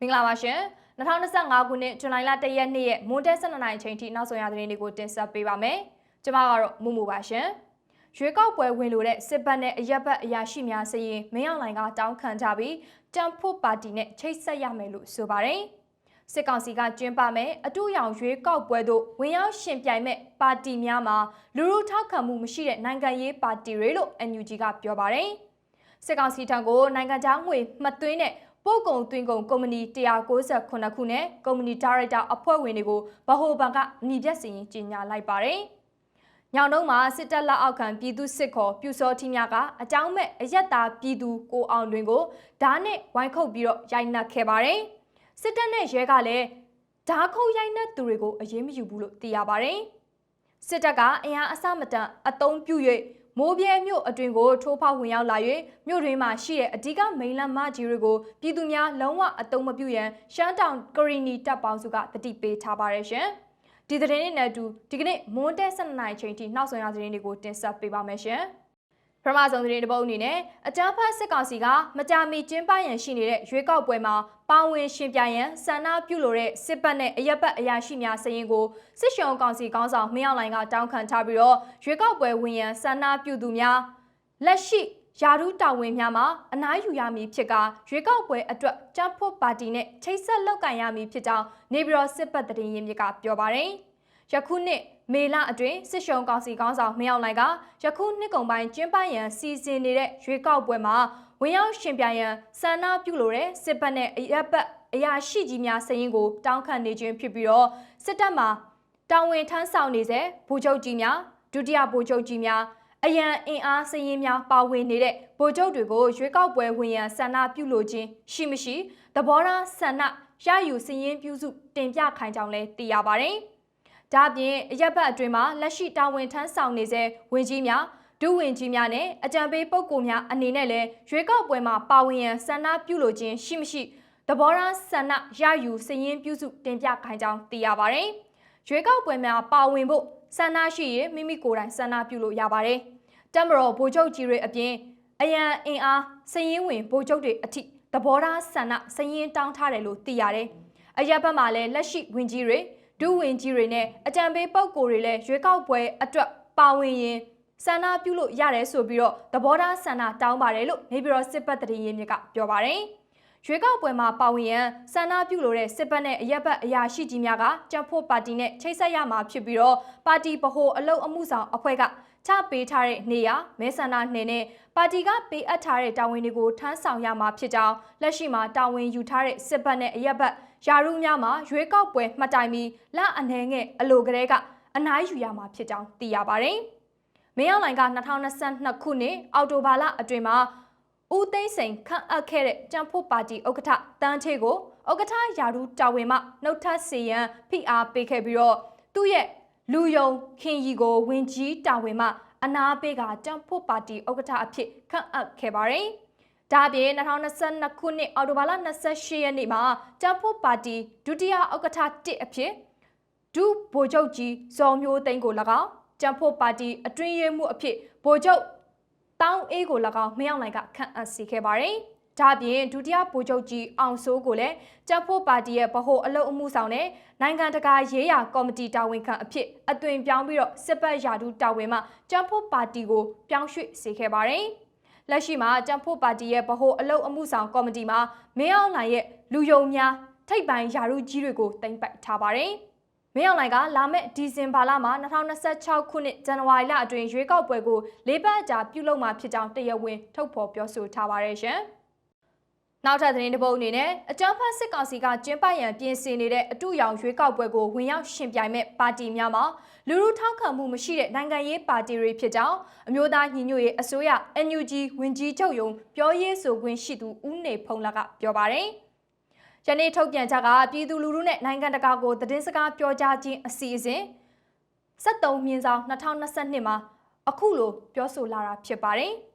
မင်္ဂလာပါရှင်2025ခုနှစ်ဇွန်လ1ရက်နေ့ရဲ့မွန်တက်12နိုင်ချိန်ထိနောက်ဆုံးရသတင်းတွေကိုတင်ဆက်ပေးပါမယ်ကျွန်မကတော့မူမူပါရှင်ရွေးကောက်ပွဲဝင်လို့တဲ့စစ်ဘက်နဲ့အရက်ဘက်အရာရှိများစရင်မင်းအောင်လှိုင်ကတောင်းခံကြပြီးတမ်ဖို့ပါတီနဲ့ချိတ်ဆက်ရမယ်လို့ဆိုပါတယ်စစ်ကောင်စီကကျင်းပမယ်အတူရောင်ရွေးကောက်ပွဲတို့ဝင်ရောက်ရှင်ပြိုင်မဲ့ပါတီများမှာလူလူထောက်ခံမှုမရှိတဲ့နိုင်ငံရေးပါတီတွေလို့ NUG ကပြောပါတယ်စစ်ကောင်စီထံကိုနိုင်ငံခြားငွေမှတ်သွင်းတဲ့ ပို့ကုန်သွင်းကုန်ကုမ္ပဏီ198ခုနဲ့ကုမ္ပဏီဒါရိုက်တာအဖွဲ့ဝင်တွေကိုဗဟိုဘဏ်ကညီပြက်စီရင်ကြီးညာလိုက်ပါတယ်။ညောင်တုံးမှာစစ်တပ်လက်အောက်ခံပြည်သူစစ်ခေါ်ပြူစောထီများကအကြောင်းမဲ့အယက်သားပြည်သူကိုအောင်တွင်ကိုဓာတ်နဲ့ဝိုင်းခုတ်ပြီးတော့ရိုက်နှက်ခဲ့ပါတယ်။စစ်တပ်နဲ့ရဲကလည်းဓာတ်ခုတ်ရိုက်နှက်သူတွေကိုအရေးမယူဘူးလို့သိရပါတယ်။စစ်တပ်ကအင်အားအစမတန်အုံပြု၍ မိုးပြဲမြို့အတွင်ကိုထိုးဖောက်ဝင်ရောက်လာ၍မြို့တွင်မှရှိတဲ့အဓိကမိန်လမကြီးတွေကိုပြည်သူများလုံးဝအတုံးမပြုရန်ရှမ်းတောင်ကရီနီတပ်ပေါင်းစုကတတိပေးထားပါရရှင်။ဒီသတင်းနဲ့အတူဒီကနေ့မွန်းတဲ7နိုင်ချိန်ထိနောက်ဆုံးရသတင်းတွေကိုတင်ဆက်ပေးပါမယ်ရှင်။ပထမဆုံးသတင်းတစ်ပုဒ်အနေနဲ့အကြမ်းဖက်စစ်ကောင်စီကမကြာမီကျင်းပရန်ရှိနေတဲ့ရွေးကောက်ပွဲမှာ ပါဝင်ရှင်ပြိုင်ရန်ဆန္ဒပြုလိုတဲ့စစ်ပတ်နဲ့အရက်ပတ်အရာရှိများစရင်ကိုစစ်ရှုံကောင်စီခေါင်းဆောင်မင်းအောင်လှိုင်ကတောင်းခံထားပြီးတော့ရွေးကောက်ပွဲဝင်ရန်ဆန္ဒပြုသူများလက်ရှိယာရုတာဝန်များမှာအနားယူရမည်ဖြစ်ကရွေးကောက်ပွဲအတွက်ကြံ့ဖို့ပါတီနဲ့ချိတ်ဆက်လောက်ကင်ရမည်ဖြစ်ကြောင်းနေပြည်တော်စစ်ပတ်တရင်ရင်းမြစ်ကပြောပါတယ်။ယခုနှစ်မေလအတွင်းစစ်ရှုံကောင်စီခေါင်းဆောင်မင်းအောင်လှိုင်ကယခုနှစ်ကုန်ပိုင်းကျင်းပရန်စီစဉ်နေတဲ့ရွေးကောက်ပွဲမှာ ဝင်ရောက်ရှင်ပြိုင်ရန်ဆန္ဒပြုလိုတဲ့စစ်ပတ်နဲ့အရက်ပတ်အရာရှိကြီးများစရင်ကိုတောင်းခံနေခြင်းဖြစ်ပြီးတော့စစ်တပ်မှာတာဝန်ထမ်းဆောင်နေစေဗိုလ်ချုပ်ကြီးများဒုတိယဗိုလ်ချုပ်ကြီးများအရန်အင်အားစည်ရင်များပါဝင်နေတဲ့ဗိုလ်ချုပ်တွေကိုရွေးကောက်ပွဲဝင်ရန်ဆန္ဒပြုလိုခြင်းရှိမရှိသဘောထားဆန္ဒရယူစည်ရင်ပြုစုတင်ပြခိုင်းကြောင်းလည်းသိရပါတယ်။ဒါ့အပြင်အရက်ဘတ်အတွင်းမှာလက်ရှိတာဝန်ထမ်းဆောင်နေစေဝင်ကြီးများ ဒုဝင်ကြီးများနဲ့အကြံပေးပုဂ္ဂိုလ်များအနေနဲ့လည်းရွေးကောက်ပွဲမှာပါဝင်ရန်ဆန္ဒပြုလိုခြင်းရှိမရှိသဘောထားဆန္ဒရယူစည်ရင်ပြုစုတင်ပြခိုင်းကြောင်းသိရပါတယ်။ရွေးကောက်ပွဲများပါဝင်ဖို့ဆန္ဒရှိရင်မိမိကိုယ်တိုင်ဆန္ဒပြုလို့ရပါတယ်။တမတော်ဗိုလ်ချုပ်ကြီးတွေအပြင်အရန်အင်အားစည်ရင်ဝင်ဗိုလ်ချုပ်တွေအထိသဘောထားဆန္ဒစည်ရင်တောင်းထားတယ်လို့သိရတယ်။အရက်ဘက်မှာလည်းလက်ရှိဝင်ကြီးတွေဒုဝင်ကြီးတွေနဲ့အကြံပေးပုဂ္ဂိုလ်တွေလည်းရွေးကောက်ပွဲအတွက်ပါဝင်ရင် ဆန္ဒပြုလို့ရတယ်ဆိုပြီးတော့သဘောထားဆန္ဒတောင်းပါတယ်လို့နေပြည်တော်စစ်ပတ်တရေမြစ်ကပြောပါတယ်ရွေးကောက်ပွဲမှာပါဝင်ရန်ဆန္ဒပြုလိုတဲ့စစ်ပတ်နဲ့အရက်ဘတ်အရာရှိကြီးများကကြံ့ဖို့ပါတီနဲ့ချိတ်ဆက်ရမှာဖြစ်ပြီးတော့ပါတီဗဟိုအလုပ်အမှုဆောင်အဖွဲ့ကချပေးထားတဲ့နေရာမဲဆန္ဒနှင်းနဲ့ပါတီကပေးအပ်ထားတဲ့တာဝန်တွေကိုထမ်းဆောင်ရမှာဖြစ်ကြောင်းလက်ရှိမှာတာဝန်ယူထားတဲ့စစ်ပတ်နဲ့အရက်ဘတ်ယာရုများမှာရွေးကောက်ပွဲမှတ်တိုင်ပြီးလအနေငယ်အလိုကလေးကအနားယူရမှာဖြစ်ကြောင်းသိရပါတယ်။ မင်းအောင်လှိုင်က2022ခုနှစ်အောက်တိုဘာလအတွင်းမှာဦးသိန်းစိန်ခန့်အပ်ခဲ့တဲ့ကြံဖို့ပါတီဥက္ကဋ္ဌတန်းချေကိုဥက္ကဋ္ဌယာရုတာဝန်မှနှုတ်ထပ်စီရန်ဖိအားပေးခဲ့ပြီးတော့သူ့ရဲ့လူယုံခင်ရီကိုဝင်ကြီးတာဝန်မှအနာပေးကကြံဖို့ပါတီဥက္ကဋ္ဌအဖြစ်ခန့်အပ်ခဲ့ပါတယ်။ဒါ့အပြင်2022ခုနှစ်အောက်တိုဘာလ28ရက်နေ့မှာကြံဖို့ပါတီဒုတိယဥက္ကဋ္ဌ1အဖြစ်ဒုဗိုလ်ချုပ်ကြီးဇော်မျိုးသိန်းကို၎င်း ကြံဖို့ပါတီအတွင်းရေးမှုအဖြစ်ဗိုလ်ချုပ်တောင်းအေးကို၎င်းမရောက်နိုင်ကခန့်အပ်စီခဲ့ပါတယ်။ဒါ့အပြင်ဒုတိယဗိုလ်ချုပ်ကြီးအောင်စိုးကိုလည်းကြံဖို့ပါတီရဲ့ဗဟိုအလုပ်အမှုဆောင်နဲ့နိုင်ငံတကာရေးရာကော်မတီတာဝန်ခံအဖြစ်အသွင်ပြောင်းပြီးတော့စစ်ပတ်ရာထူးတာဝန်မှကြံဖို့ပါတီကိုပြောင်းရွှေ့စေခဲ့ပါတယ်။လက်ရှိမှာကြံဖို့ပါတီရဲ့ဗဟိုအလုပ်အမှုဆောင်ကော်မတီမှာမင်းအောင်လှိုင်ရဲ့လူယုံများထိပ်ပိုင်းယာရုကြီးတွေကိုတင်ပိုက်ထားပါတယ်။ မင်းအောင်လှိုင်ကလာမယ့်ဒီဇင်ဘာလမှာ2026ခုနှစ်ဇန်နဝါရီလအတွင်းရွေးကောက်ပွဲကိုလေးပတ်အကြာပြုလုပ်မှာဖြစ်ကြောင်းတရားဝင်ထုတ်ဖော်ပြောဆိုထားပါတယ်ရှင်။နောက်ထပ်သတင်းတစ်ပုဒ်အနေနဲ့အကြမ်းဖက်စစ်ကောင်စီကကျင်းပရန်ပြင်ဆင်နေတဲ့အတူရောင်ရွေးကောက်ပွဲကိုဝင်ရောက်ရှင်ပြိုင်မဲ့ပါတီများမှာလူလူထောက်ခံမှုမရှိတဲ့နိုင်ငံရေးပါတီတွေဖြစ်ကြောင်းအမျိုးသားညီညွတ်ရေးအစိုးရ NUG ဝင်ကြီးချုပ်ယုံပြောရေးဆိုခွင့်ရှိသူဦးနေဖုံးလာကပြောပါတယ်။ ယနေ့ထုတ်ပြန်ချက်ကပြည်သူလူထုနဲ့နိုင်ငံတကာကိုသတင်းစကားပြောကြားခြင်းအစီအစဉ်73မြင်းဆောင်2022မှာအခုလိုပြောဆိုလာတာဖြစ်ပါတယ်။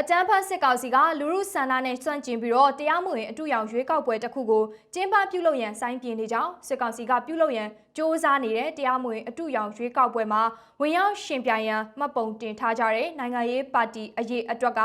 အကြမ်းဖက်စစ်ကောင်စီကလူမှုဆန္ဒနဲ့စွန့်ကျင်ပြီးတော့တရားမဝင်အတူရောင်ရွေးကောက်ပွဲတစ်ခုကိုကျင်းပပြုလုပ်ရန်စိုင်းပြင်းနေကြောင်းစစ်ကောင်စီကပြုလုပ်ရန်စ조사နေတဲ့တရားမဝင်အတူရောင်ရွေးကောက်ပွဲမှာဝင်ရောက်ရှင်ပြိုင်ရန်မှတ်ပုံတင်ထားကြတဲ့နိုင်ငံရေးပါတီအရေးအတွက်က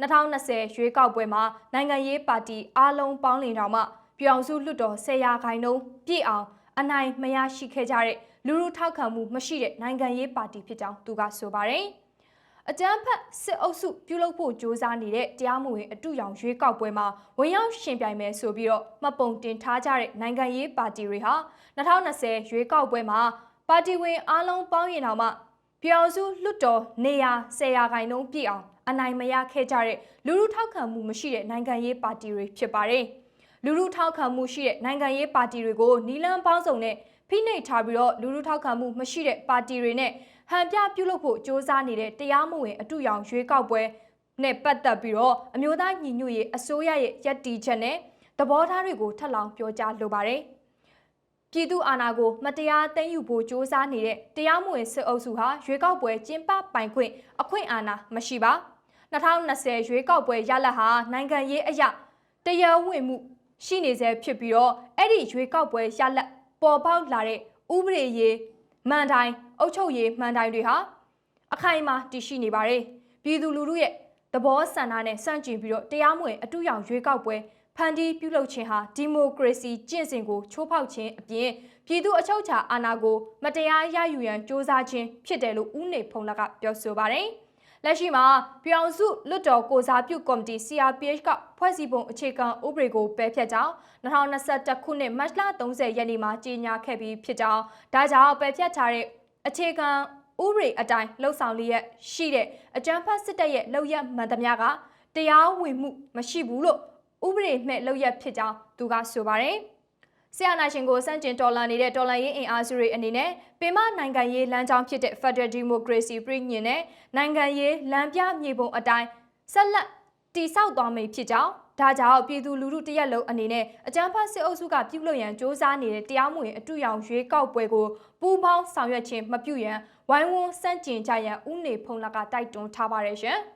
2020ရွေးကောက်ပွဲမှာနိုင်ငံရေးပါတီအားလုံးပေါင်းလင်တော်မှ ပြည်အောင်စုလွှတ်တော်ဆယ်ရာခိုင်နှုန်းပြည့်အောင်အနိုင်မရရှိခဲ့ကြတဲ့လူလူထောက်ခံမှုမရှိတဲ့နိုင်ငံရေးပါတီဖြစ်ကြောင်းသူကဆိုပါတယ်။အကြမ်းဖက်စစ်အုပ်စုပြုလုပ်ဖို့ကြိုးစားနေတဲ့တရားမဝင်အတူရောင်ရွေးကောက်ပွဲမှာဝင်ရောက်ရှင်ပြိုင်မယ်ဆိုပြီးတော့မှတ်ပုံတင်ထားကြတဲ့နိုင်ငံရေးပါတီတွေဟာ2020ရွေးကောက်ပွဲမှာပါတီဝင်အားလုံးပေါင်းရင်တောင်မှပြည်အောင်စုလွတ်တော်နေရာ10ရာခိုင်နှုန်းပြည့်အောင်အနိုင်မရခဲ့ကြတဲ့လူလူထောက်ခံမှုမရှိတဲ့နိုင်ငံရေးပါတီတွေဖြစ်ပါတယ်။ လူလူထောက်ခံမှုရှိတဲ့နိုင်ငံရေးပါတီတွေကိုနီလန်းပေါင်းစုံနဲ့ဖိနှိပ်ထားပြီးတော့လူလူထောက်ခံမှုမရှိတဲ့ပါတီတွေနဲ့ဟန်ပြပြုလုပ်ဖို့စ조사နေတဲ့တရားမဝင်အတူရောင်ရွေးကောက်ပွဲနဲ့ပတ်သက်ပြီးတော့အမျိုးသားညီညွတ်ရေးအစိုးရရဲ့ယက်တီချက်နဲ့သဘောထားတွေကိုထပ်လောင်းပြောကြားလိုပါတယ်။ပြည်သူအာဏာကိုမတရားသိမ်းယူဖို့စ조사နေတဲ့တရားမဝင်စစ်အုပ်စုဟာရွေးကောက်ပွဲကျင်းပပိုင်ခွင့်အခွင့်အာဏာမရှိပါ2020ရွေးကောက်ပွဲရလဒ်ဟာနိုင်ငံရေးအရာတရားဝင်မှု ရှိနေစေဖြစ်ပြီးတော့အဲ့ဒီရွေးကောက်ပွဲရလဒ်ပေါ်ပေါက်လာတဲ့ဥပဒေရေးမှန်တိုင်းအုပ်ချုပ်ရေးမှန်တိုင်းတွေဟာအခိုင်အမာတည်ရှိနေပါတယ်ပြည်သူလူထုရဲ့သဘောဆန္ဒနဲ့စန့်ကျင်ပြီးတော့တရားမဝင်အတူရောင်ရွေးကောက်ပွဲဖန်တီးပြုလုပ်ခြင်းဟာဒီမိုကရေစီကျင့်စဉ်ကိုချိုးဖောက်ခြင်းအပြင်ပြည်သူအချုပ်အခြာအာဏာကို မတရားရယူရန်စ조사ခြင်းဖြစ်တယ်လို့ဦးနေဖုံးလကပြောဆိုပါတယ်။ လက်ရှိမှာပြောင်စုလွတ်တော်ကိုစားပြုကော်မတီ CRPH ကဖွဲ့စည်းပုံအခြေခံဥပဒေကိုပယ်ဖျက်ကြောင်း2021ခုနှစ်မတ်လ30ရက်နေ့မှာကြေညာခဲ့ပြီးဖြစ်ကြောင်းဒါကြောင့်ပယ်ဖျက်ထားတဲ့အခြေခံဥပဒေအတိုင်းလှုပ်ဆောင်လျက်ရှိတဲ့အကြမ်းဖက်စစ်တပ်ရဲ့လုပ်ရက်မှန်သမျှကတရားဝင်မှုမရှိဘူးလို့ဥပဒေမဲ့လုပ်ရက်ဖြစ်ကြောင်းသူကဆိုပါတယ်။ ဆရာနာရှင်ကိုစန့်ကျင်တော်လှန်နေတဲ့တော်လှန်ရေးအင်အားစုတွေအနေနဲ့ပင်မနိုင်ငံရေးလမ်းကြောင်းဖြစ်တဲ့ Federal Democracy ပြည်ညင်နဲ့နိုင်ငံရေးလမ်းပြမြေပုံအတိုင်းဆက်လက်တည်ဆောက်သွားမယ်ဖြစ်ကြောင်းဒါကြောင့်ပြည်သူလူထုတရက်လုံးအနေနဲ့အကြမ်းဖက်စစ်အုပ်စုကပြုလုပ်ရန်စ조사နေတဲ့တရားမဝင်အတူရောင်ရွေးကောက်ပွဲကိုပူးပေါင်းဆောင်ရွက်ခြင်းမပြုရန်ဝိုင်းဝန်းစန့်ကျင်ကြရန်ဥနေဖုံလာကတိုက်တွန်းထားပါတယ်ရှင်။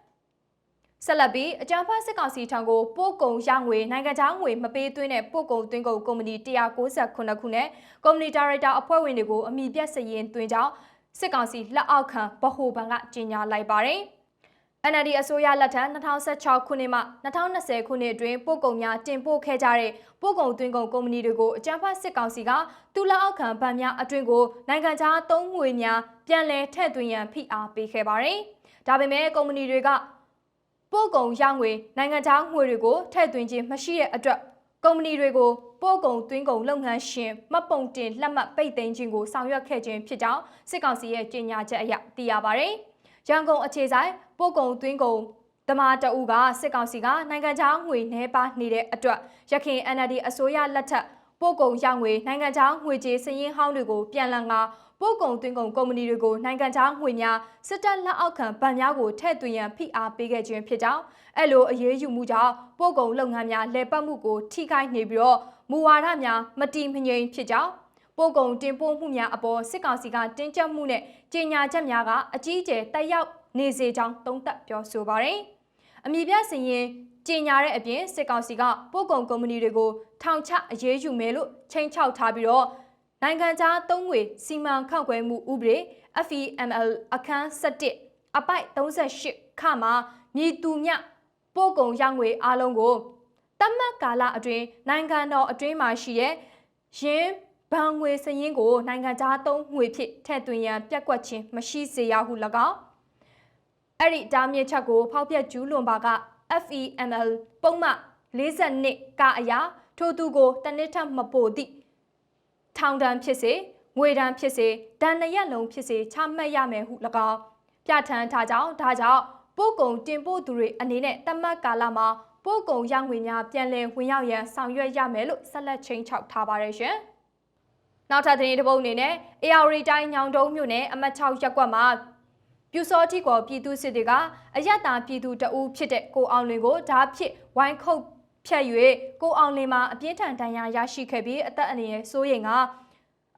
ဆက်လက်ပြီးအကြံဖတ်စစ်ကောင်စီထံကိုပို့ကုန်ရငွေနိုင်ငံခြားငွေမပေးသွင်းတဲ့ပို့ကုန်သွင်းကုန်ကုမ္ပဏီ198ခုနဲ့ကုမ္ပဏီဒါရိုက်တာအဖွဲ့ဝင်တွေကိုအမိပြတ်စရင်သွင်းကြောင်းစစ်ကောင်စီလက်အောက်ခံဗဟိုဘဏ်ကကြေညာလိုက်ပါတယ်။ NLD အစိုးရလက်ထက်2016ခုနှစ်မှ2020ခုနှစ်အတွင်းပို့ကုန်များတင်ပို့ခဲ့ကြတဲ့ပို့ကုန်သွင်းကုန်ကုမ္ပဏီတွေကိုအကြမ်းဖက်စစ်ကောင်စီကတူလာအောက်ခံဗန်များအတွင်းကိုနိုင်ငံခြားသုံးငွေများပြန်လည်ထည့်သွင်းရန်ဖိအားပေးခဲ့ပါတယ်။ဒါပေမဲ့ကုမ္ပဏီတွေက ပို့ကုန်ရောင်းငွေနိုင်ငံခြားငွေတွေကိုထည့်သွင်းခြင်းမရှိတဲ့အတွက်ကုမ္ပဏီတွေကိုပို့ကုန်သွင်းကုန်လုပ်ငန်းရှင်မှတ်ပုံတင်လက်မှတ်ပိတ်သိမ်းခြင်းကိုဆောင်ရွက်ခဲ့ခြင်းဖြစ်ကြောင်းစစ်ကောင်စီရဲ့ကြေညာချက်အရသိရပါတယ်။ရန်ကုန်အခြေဆိုင်ပို့ကုန်သွင်းကုန်တမာတအူကစစ်ကောင်စီကနိုင်ငံခြားငွေနှဲပါနေတဲ့အတွက်ရခိုင် NLD အစိုးရလက်ထက်ပို့ကုန်ရောင်းငွေနိုင်ငံခြားငွေကြေးစည်ရင်းဟောင်းတွေကိုပြန်လည်ငါ ပို့ကုန်သွင်းကုန်ကုမ္ပဏီတွေကိုနိုင်ငံခြားငွေများစစ်တပ်လက်အောက်ခံဗန်များကိုထည့်သွင်းရန်ဖိအားပေးခဲ့ခြင်းဖြစ်ကြောင်းအဲ့လိုအရေးယူမှုကြောင့်ပို့ကုန်လုပ်ငန်းများလဲပတ်မှုကိုထိခိုက်နေပြီးတော့မူဝါဒများမတိမငြိမ်ဖြစ်ကြောင်းပို့ကုန်တင်ပို့မှုများအပေါ်စစ်ကောင်စီကတင်းကျပ်မှုနဲ့ကြေညာချက်များကအကြီးအကျယ်တက်ရောက်နေစေကြောင်းသုံးသပ်ပြောဆိုပါတယ်။အမည်ပြစင်ရင်ကြေညာတဲ့အပြင်စစ်ကောင်စီကပို့ကုန်ကုမ္ပဏီတွေကိုထောင်ချအရေးယူမယ်လို့ချိန်ချောက်ထားပြီးတော့ နိုင်ငံခြားသုံးငွေစီမံခန့်ခွဲမှုဥပဒေ FEML အခန်း7အပိုက်38ခမှာမြည်သူမြပို့ကုန်ရောင်းငွေအလုံးကိုတတ်မှတ်ကာလအတွင်းနိုင်ငံတော်အတွင်းမှာရှိတဲ့ရင်းဘဏ်ငွေစရင်းကိုနိုင်ငံခြားသုံးငွေဖြင့်ထည့်သွင်းရန်ပြက်ကွက်ခြင်းမရှိစေရဟု၎င်းအဲ့ဒီတားမြစ်ချက်ကိုဖောက်ပြက်ကျူးလွန်ပါက FEML ပုံမှ42ကအရာထိုသူကိုတနစ်ထမပို့သည့် ထောင်ဒဏ်ဖြစ်စေငွေဒဏ်ဖြစ်စေဒဏ်နှစ်ရက်လုံးဖြစ်စေချမှတ်ရမယ်ဟု၎င်းပြဋ္ဌာန်းထားကြောင်းဒါကြောင့်ပို့ကုန်တင်ပို့သူတွေအနေနဲ့တမတ်ကာလမှာပို့ကုန်ရငွေများပြန်လည်ဝင်ရောက်ရန်ဆောင်ရွက်ရမယ်လို့ဆက်လက်ချင်းချောက်ထားပါတယ်ရှင်။နောက်ထပ်သတင်းတစ်ပုဒ်အနေနဲ့ AR တိုင်းညောင်တုံးမြို့နယ်အမတ်6ရပ်ကွက်မှာပြူစောတိကောပြည်သူစစ်တွေကအယက်တာပြည်သူတအူးဖြစ်တဲ့ကိုအောင်လွင်ကိုဓာဖြစ်ဝိုင်းခုတ် ဖြတ်၍ကိုအောင်လင်မှာအပြင်းထန်ဒဏ်ရာရရှိခဲ့ပြီးအသက်အန္တရာယ်စိုးရိမ်က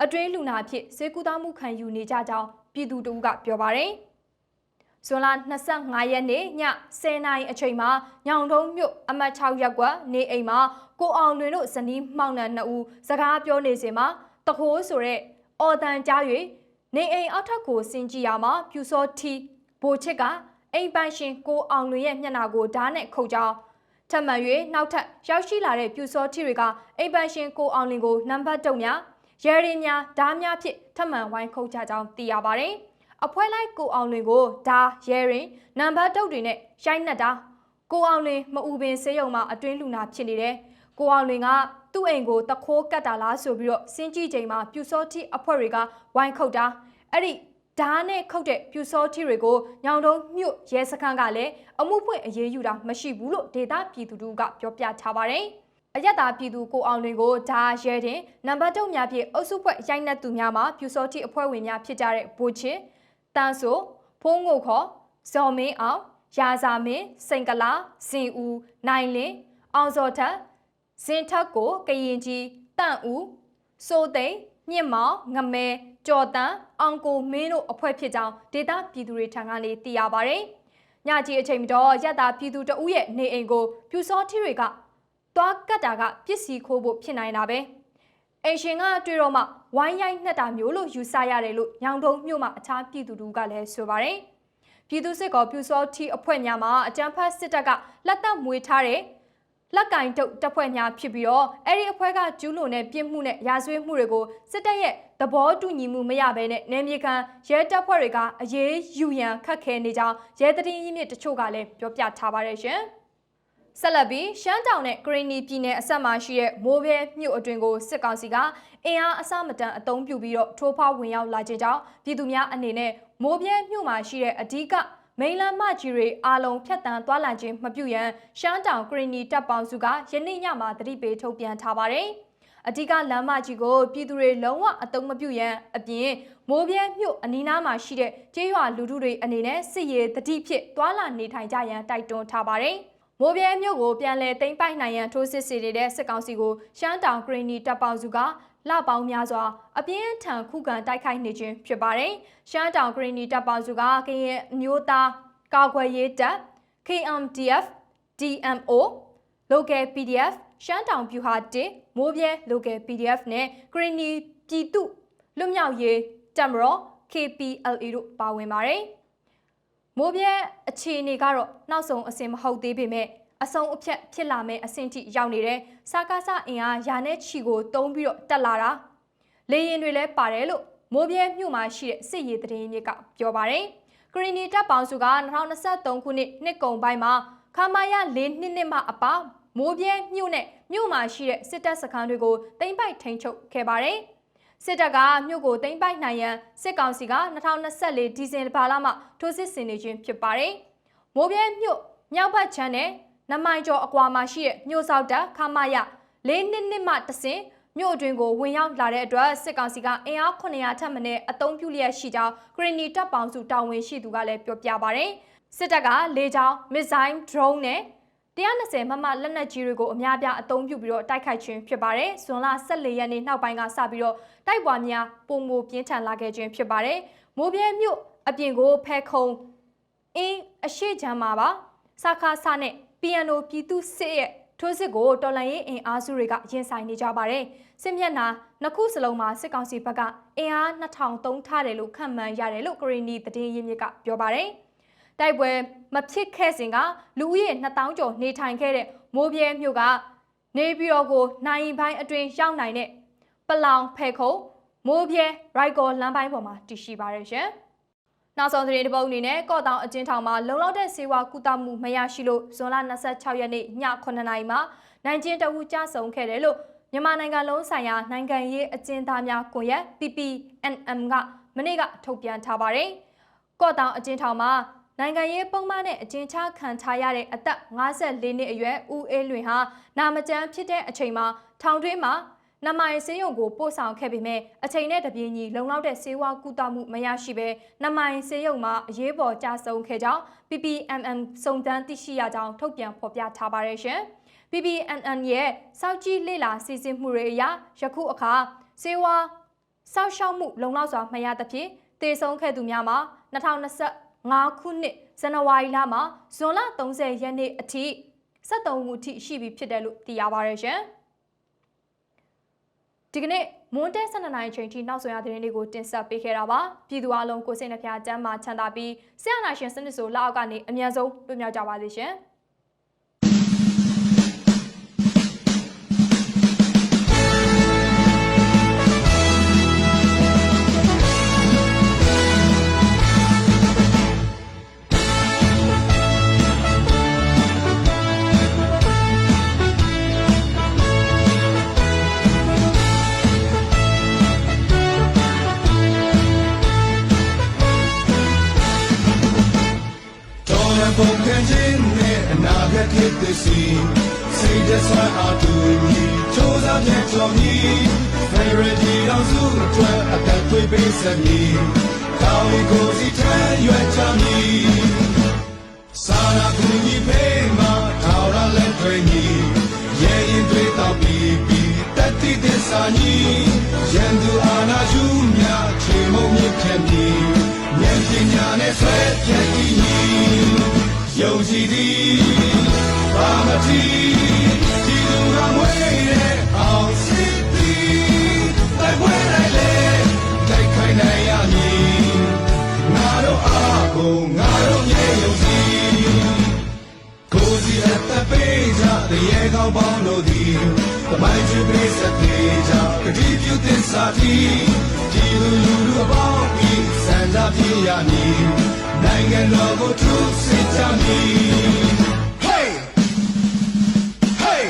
အတွင်းလူနာဖြစ်စေကူသားမှုခံယူနေကြကြောင်းပြည်သူတအူးကပြောပါတယ်။ဇွန်လ25ရက်နေ့ည10:00နာရီအချိန်မှာညောင်တုံးမြို့အမတ်6ရပ်ကွက်နေအိမ်မှာကိုအောင်လွင်တို့ဇနီးမောင်နှံနှစ်ဦးစကားပြောနေစဉ်မှာတခိုးဆိုတဲ့အော်တန်ကြား၍နေအိမ်အောက်ထပ်ကိုဆင်ကြည့်ရမှာပြူစောထီဘိုချစ်ကအိမ်ပိုင်ရှင်ကိုအောင်လွင်ရဲ့မျက်နှာကိုဓာတ်နဲ့ခုတ်ကြောင်း ထထပ်မံ၍နောက်ထပ်ရောက်ရှိလာတဲ့ပြူစောထီတွေကအိမ်ပန်ရှင်ကိုအောင်လင်ကိုနံပါတ်တုံများရဲရင်များဓားများဖြင့်ထပ်မံဝိုင်းခုတ်ချကြောင်းသိရပါတယ်။အဖွဲလိုက်ကိုအောင်လင်ကိုဓားရဲရင်နံပါတ်တုတ်တွေနဲ့ရိုက်နှက်တာကိုအောင်လင်မအူပင်ဆေးရုံမှာအတွင်းလူနာဖြစ်နေတယ်။ကိုအောင်လင်ကသူ့အိမ်ကိုတခိုးကတ်တာလားဆိုပြီးတော့စင်းကြည့်ချိန်မှာပြူစောထီအဖွဲ့တွေကဝိုင်းခုတ်တာအဲ့ဒီ ဓာတ်နဲ့ခုတ်တဲ့ပြူစောထီတွေကိုညောင်တုံးမြို့ရဲစခန်းကလည်းအမှုဖွင့်အရေးယူတာမရှိဘူးလို့ဒေတာပြည်သူတို့ကပြောပြထားပါတယ်။အယက်သားပြည်သူကိုအောင်လွင်ကိုဓာရဲတင်နံပါတ်တုံများဖြင့်အုပ်စုဖွဲ့ရိုက်နှက်သူများမှာပြူစောထီအဖွဲ့ဝင်များဖြစ်ကြတဲ့ဘိုချစ်တန်းဆိုဖုံးငုတ်ခေါ်ဇော်မင်းအောင်ရာဇာမင်းစိန်ကလာစင်ဦးနိုင်လင်းအောင်စောထက်ဇင်ထက်ကိုကရင်ကြီးတန့်ဦးစိုးသိန်းမြင့်မောင်ငမဲ ကြော်တန်းအောင်ကိုမင်းတို့အဖွဲ့ဖြစ်ကြောင်းဒေတာပြည်သူတွေထံကနေသိရပါဗျ။ညကြီးအချိန်မတော်ရက်တာပြည်သူတအုပ်ရဲ့နေအိမ်ကိုပြူစောထီတွေကသွားကတ်တာကပစ္စည်းခိုးဖို့ဖြစ်နိုင်တာပဲ။အိမ်ရှင်ကတွေ့တော့မှဝိုင်းရိုက်နှက်တာမျိုးလို့ယူဆရတယ်လို့ညောင်တုံမြို့မှာအခြားပြည်သူတို့ကလည်းဆိုပါတယ်။ပြည်သူစစ်ကောပြူစောထီအဖွဲ့များမှာအကြမ်းဖက်စစ်တပ်ကလက်သက်မွေထားတဲ့လက်ကင်တုတ်တပ်ဖွဲ့များဖြစ်ပြီးတော့အဲ့ဒီအဖွဲ့ကကျူးလွန်တဲ့ပြစ်မှုနဲ့ရာဇဝတ်မှုတွေကိုစစ်တပ်ရဲ့ သဘောတူညီမှုမရဘဲနဲ့နယ်မြေခံရဲတပ်ဖွဲ့တွေကအရေးယူရန်ခက်ခဲနေကြောင်းရဲတရင်ရင်းမြစ်တချို့ကလည်းပြောပြထားပါတယ်ရှင်။ဆက်လက်ပြီးရှမ်းတောင်နဲ့ဂရီနီပြည်နယ်အဆက်မှာရှိတဲ့မိုးဘဲမြို့အတွင်ကိုစစ်ကောင်စီကအင်အားအစမတန်အုံပြုပြီးတော့ထိုးဖောက်ဝင်ရောက်လာခြင်းကြောင့်ပြည်သူများအနေနဲ့မိုးဘဲမြို့မှာရှိတဲ့အ धिक မိန်လမ်းမကြီးတွေအားလုံးဖြတ်တန်းသွားလာခြင်းမပြုရန်ရှမ်းတောင်ဂရီနီတပ်ပေါင်းစုကယနေ့ညမှာတတိပေးထုတ်ပြန်ထားပါတယ်။ အဓိကလမ်းမကြီးကိုပြည်သူတွေလုံးဝအတုံးမပြုရန်အပြင်မိုးပြဲမြို့အနီးနားမှာရှိတဲ့ကျေးရွာလူထုတွေအနေနဲ့စစ်ရေးတတိဖြစ်သွားလာနေထိုင်ကြရန်တိုက်တွန်းထားပါတယ်။မိုးပြဲမြို့ကိုပြန်လည်သိမ်းပိုက်နိုင်ရန်ထိုးစစ်ဆင်နေတဲ့စစ်ကောင်စီကိုရှမ်းတောင်ဂရီနီတပ်ပေါင်းစုကလပေါင်းများစွာအပြင်းထန်ခုခံတိုက်ခိုက်နေခြင်းဖြစ်ပါတယ်။ရှမ်းတောင်ဂရီနီတပ်ပေါင်းစုကကရင်အမျိုးသားကာကွယ်ရေးတပ် KMDF DMO Local PDF ရှမ်းတောင်ပြူဟာ1မိုးပြဲ Local PDF နဲ့ဂရီနီပြည်သူလွတ်မြောက်ရေးတပ်မတော် KPLA တို့ပါဝင်ပါတယ်။မိုးပြဲအခြေအနေကတော့နောက်ဆုံးအဆင်မဟုတ်သေးပေမဲ့အဆုံးအဖြတ်ဖြစ်လာမယ့်အဆင့်ထိရောက်နေတဲ့စကားစအင်အားယာနဲ့ချီကိုတုံးပြီးတော့တက်လာတာလေရင်တွေလည်းပါတယ်လို့မိုးပြဲမြို့မှာရှိတဲ့စစ်ရေးတရင်မြစ်ကပြောပါတယ်ဂရီနီတပ်ပေါင်းစုက2023ခုနှစ်နှစ်ကုန်ပိုင်းမှာခမာယ၄နှစ်နှစ်မှအပ မိုးပြဲမြို့နဲ့မြို့မှာရှိတဲ့စစ်တပ်စခန်းတွေကိုသိမ်းပိုက်ထိန်းချုပ်ခဲ့ပါတယ်စစ်တပ်ကမြို့ကိုသိမ်းပိုက်နိုင်ရန်စစ်ကောင်စီက2024ဒီဇင်ဘာလမှထိုးစစ်ဆင်နေခြင်းဖြစ်ပါတယ်မိုးပြဲမြို့မြောက်ဘက်ခြမ်းနဲ့နမိုင်ကျော်အကွာမှာရှိတဲ့မြို့ဆောက်တပ်ခမာယ၄နှစ်နှစ်မှတဆင်မြို့အတွင်းကိုဝင်ရောက်လာတဲ့အတွက်စစ်ကောင်စီကအင်အား900ထပ်မံအသုံးပြုလျက်ရှိကြောင်းဂရီနီတပ်ပေါင်းစုတာဝန်ရှိသူကလည်းပြောပြပါဗျ။စစ်တပ်ကလေကြောင်းမစ်ဇိုင်းဒရုန်းနဲ့ 120မမလက်နက်ကြီးတွေကိုအများပြားအသုံးပြုပြီးတော့တိုက်ခိုက်ခြင်းဖြစ်ပါတယ်။ဇွန်လ14ရက်နေ့နောက်ပိုင်းကစပြီးတော့တိုက်ပွားများပုံမပြင်းထန်လာခဲ့ခြင်းဖြစ်ပါတယ်။မိုးပြဲမြို့အပြင်ကိုဖဲခုံအင်းအရှိချမ်းမှာပါ။စခါဆနဲ့ PNO ပြည်သူစစ်ရဲ့ထိုးစစ်ကိုတော်လန်ရေးအင်အားစုတွေကရင်ဆိုင်နေကြပါတယ်။စစ်မျက်နှာနှစ်ခုစလုံးမှာစစ်ကောင်စီဘက်ကအင်အား2000သုံးထားတယ်လို့ခန့်မှန်းရတယ်လို့ကရီနီတည်င်းရင်းမြစ်ကပြောပါတယ်။ တိုက်ပွဲမဖြစ်ခဲ့စဉ်ကလူဦးရေ2000ကျော်နေထိုင်ခဲ့တဲ့မိုးပြဲမြို့ကနေပြည်တော်ကိုနိုင်ပိုင်းအတွင်းရောက်နိုင်တဲ့ပလောင်ဖဲခုံမိုးပြဲရိုက်ကောလမ်းပိုင်းပေါ်မှာတည်ရှိပါရရှင်။နောက်ဆုံးသတင်းတစ်ပုဒ်အနေနဲ့ကော့တောင်အကျဉ်းထောင်မှာလုံလောက်တဲ့စေဝါကုသမှုမရရှိလို့ဇွန်လ26ရက်နေ့ည9:00နာရီမှာနိုင်ကျင်းတဝူကြဆုံခဲ့တယ်လို့မြန်မာနိုင်ငံလုံးဆိုင်ရာနိုင်ငံရေးအကျဉ်းသားများကွန်ရက် PPNM ကမနေ့ကထုတ်ပြန်ထားပါတယ်။ကော့တောင်အကျဉ်းထောင်မှာ နိုင်ငံရေးပုံမှန်နဲ့အကျဉ်းချခံထားရတဲ့အသက်54နှစ်အရွယ်ဦးအေးလွင်ဟာနာမကျန်းဖြစ်တဲ့အချိန်မှာထောင်တွင်းမှာနမိုင်ဆေးရုံကိုပို့ဆောင်ခဲ့ပေမဲ့အချိန်နဲ့တပြေးညီလုံလောက်တဲ့ဆေးဝါးကုသမှုမရရှိဘဲနမိုင်ဆေးရုံမှာအရေးပေါ်ကြာဆုံးခဲ့ကြောင်း PPMM စုံတန်းသိရှိရကြောင်းထုတ်ပြန်ဖော်ပြထားပါတယ်ရှင်။ PPMM ရဲ့စောက်ကြည့်လေ့လာစီစဉ်မှုတွေအရယခုအခါဆေးဝါးစောက်ရှောက်မှုလုံလောက်စွာမရသဖြင့်တည်ဆုံးခဲ့သူများမှာ 2025ခုနှစ်ဇန်နဝါရီလမှာဇွန်လ30ရက်နေ့အထိ73ခုအထိရှိပြီဖြစ်တယ်လို့သိရပါတယ်ရှင်။ဒီကနေ့မွန်းတဲ12နာရီချိန်ထိနောက်ဆုံးရသတင်းလေးကိုတင်ဆက်ပေးခဲ့တာပါပြည်သူအလုံးကိုစိတ်နှဖျားကျမ်းမာချမ်းသာပြီးဆရာနာရှင်စနစ်ဆိုလက်အောက်ကနေအမြန်ဆုံးလွတ်မြောက်ကြပါစေရှင် ခေတ်သစ်စီစိတ်သက်ဆွမ်းအားတူညီချိုးစားပြန်ကြော်ညီဖေရဒီတော်စုအတွက်အသက်သွေးပေးဆက်မည်ကောင်းကိုစီထမ်းရွယ်ချမည်စာရာကူညီပေးမှာထောက်ရလက်တွေညီရဲရင်တွေတော့ပြီးပြီးတတိသစ္စာညီရန်သူအာနာယူမြချေမုံမြင့်ခဲ့ပြီဉာဏ်ပညာနဲ့ဆွဲပြည့်တည်ညီ ယုံကြည်သည်ဘာမတိဒီလူကမွေးတဲ့အောင်စစ်သည်တိုက်ပွဲတိုင်းလေတိုက်ခိုင်းနိုင်ရမည်ငါတို့အားကိုငါတို့မြေယုံကြည်ကိုယ်စီအသက်ပေးကြတရေကောင်းပေါင်းတို့သည်တမိုင်းချပေးစတဲ့ကြကတိပြုသစ္စာတီဒီလူလူလူအပေါင်းဤစံကြပြရမည် နိုင်ငံတော်ကိုထုစစ်ကြမည် Hey Hey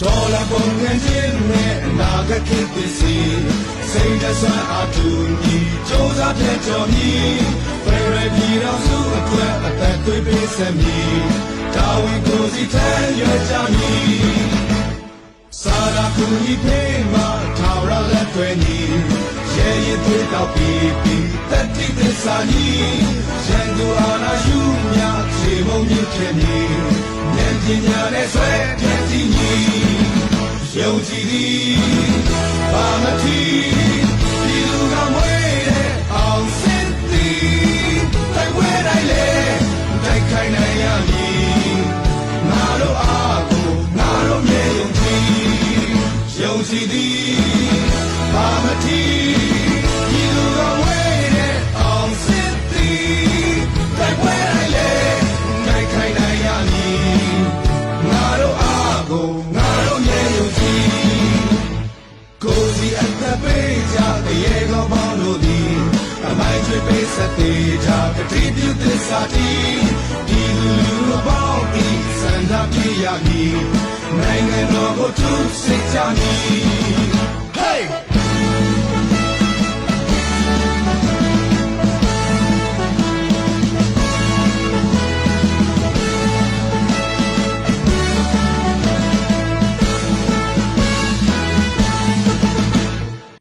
ဒေါ်လာပုံငန်းချင်းနဲ့အနာဂတ်ခေတ်သစ်စီ စိတ်သက်ဆွမ်းအားတူညီစ조사ပြတ်ကျော်မည်ဖရရပြည်တော်စုအတွက်အသက်သွေးပေးဆက်မည်တာဝန်ကိုစီထမ်းရွယ်ကြမည်စာရာကူညီပေးမှာထောက်ရလက်တွေညီရဲရင်သွေးတောက်ပြီးပြီးတတိသစ္စာညီရန်သူအာနာယူမြခြေမုံမြင့်ခဲ့မည်ဉာဏ်ပညာနဲ့ဆွဲပြည့်တည်ညီ ယုံကြည်သည်ဘာမထီ ဤစံသာပြ